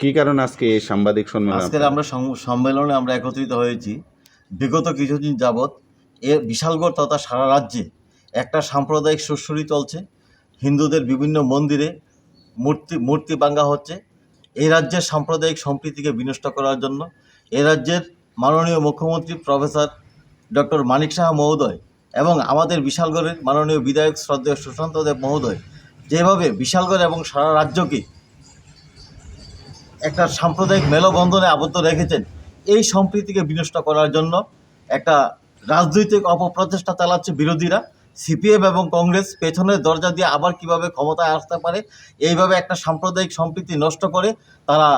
কি কারণে আজকে এই সাংবাদিক সম্মেলন? আজকে আমরা সম্মেলনে আমরা একত্রিত হয়েছি। বিগত কিছুদিন যাবৎ এ বিশালগড় তথা সারা রাজ্যে একটা সাম্প্রদায়িক সুশ্রী চলছে। হিন্দুদের বিভিন্ন মন্দিরে মূর্তি মূর্তি ভাঙ্গা হচ্ছে। এই রাজ্যের সাম্প্রদায়িক সম্প্রীতিকে বিনষ্ট করার জন্য এ রাজ্যের মাননীয় মুখ্যমন্ত্রী প্রফেসর ডক্টর মানিক সাহা মহোদয় এবং আমাদের বিশালগড়ের মাননীয় বিধায়ক শ্রদ্ধেয় সুশান্ত দেব মহোদয়, যেভাবে বিশালগড় এবং সারা রাজ্যকে একটা সাম্প্রদায়িক মেলবন্ধনে আবদ্ধ রেখেছেন, এই সম্প্রীতিকে বিনষ্ট করার জন্য একটা রাজনৈতিক অপপ্রচেষ্টা চালাচ্ছে বিরোধীরা, সিপিএম এবং কংগ্রেস পেছনের দরজা দিয়ে আবার কীভাবে ক্ষমতায় আসতে পারে, এইভাবে একটা সাম্প্রদায়িক সম্প্রীতি নষ্ট করে তারা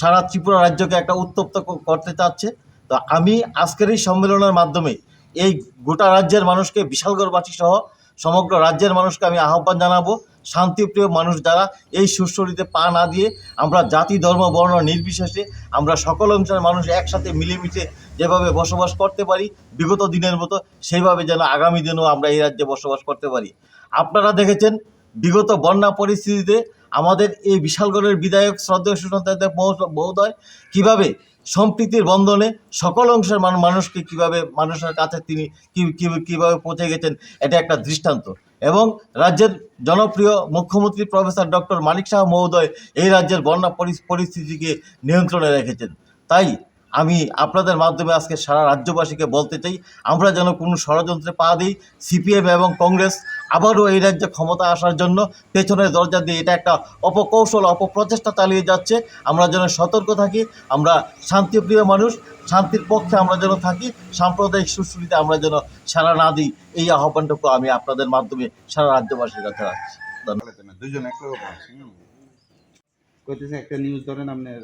সারা ত্রিপুরা রাজ্যকে একটা উত্তপ্ত করতে চাচ্ছে। তো আমি আজকের এই সম্মেলনের মাধ্যমে এই গোটা রাজ্যের মানুষকে, বিশালগড়বাসী সহ সমগ্র রাজ্যের মানুষকে আমি আহ্বান জানাব, শান্তিপ্রিয় মানুষ যারা এই সুস্থরিতে পা না দিয়ে আমরা জাতি, ধর্ম, বর্ণ নির্বিশেষে আমরা সকল অংশের মানুষ একসাথে মিলেমিশে যেভাবে বসবাস করতে পারি, বিগত দিনের মতো সেইভাবে যেন আগামী দিনেও আমরা এই রাজ্যে বসবাস করতে পারি। আপনারা দেখেছেন, বিগত বন্যা পরিস্থিতিতে আমাদের এই বিশালগড়ের বিধায়ক, শ্রদ্ধেয় সুশান্ত মহোদয় কীভাবে সম্প্রীতির বন্ধনে সকল অংশের মান- মানুষকে কীভাবে মানুষের কাছে তিনি কীভাবে পৌঁছে গেছেন, এটা একটা দৃষ্টান্ত। এবং রাজ্যের জনপ্রিয় মুখ্যমন্ত্রী প্রফেসর ডক্টর মানিক শাহ মহোদয় এই রাজ্যের বন্যা পরি- পরিস্থিতিকে নিয়ন্ত্রণে রেখেছেন। তাই আমি আপনাদের মাধ্যমে আজকে সারা রাজ্যবাসীকে বলতে চাই, আমরা যেন কোনো ষড়যন্ত্রে পা দিই, সিপিএম এবং কংগ্রেস আবারও এই রাজ্যে ক্ষমতা আসার জন্য পেছনের দরজা দিয়ে এটা একটা অপকৌশল, অপপ্রচেষ্টা চালিয়ে যাচ্ছে। আমরা যেন সতর্ক থাকি, আমরা শান্তিপ্রিয় মানুষ, শান্তির পক্ষে আমরা যেন থাকি, সাম্প্রদায়িক সুশ্রীতে আমরা যেন সারা না দিই, এই আহ্বানটুকু আমি আপনাদের মাধ্যমে সারা রাজ্যবাসীর কাছে রাখছি। ধন্যবাদ। দুজন একটা নিউজ ধরেন আপনার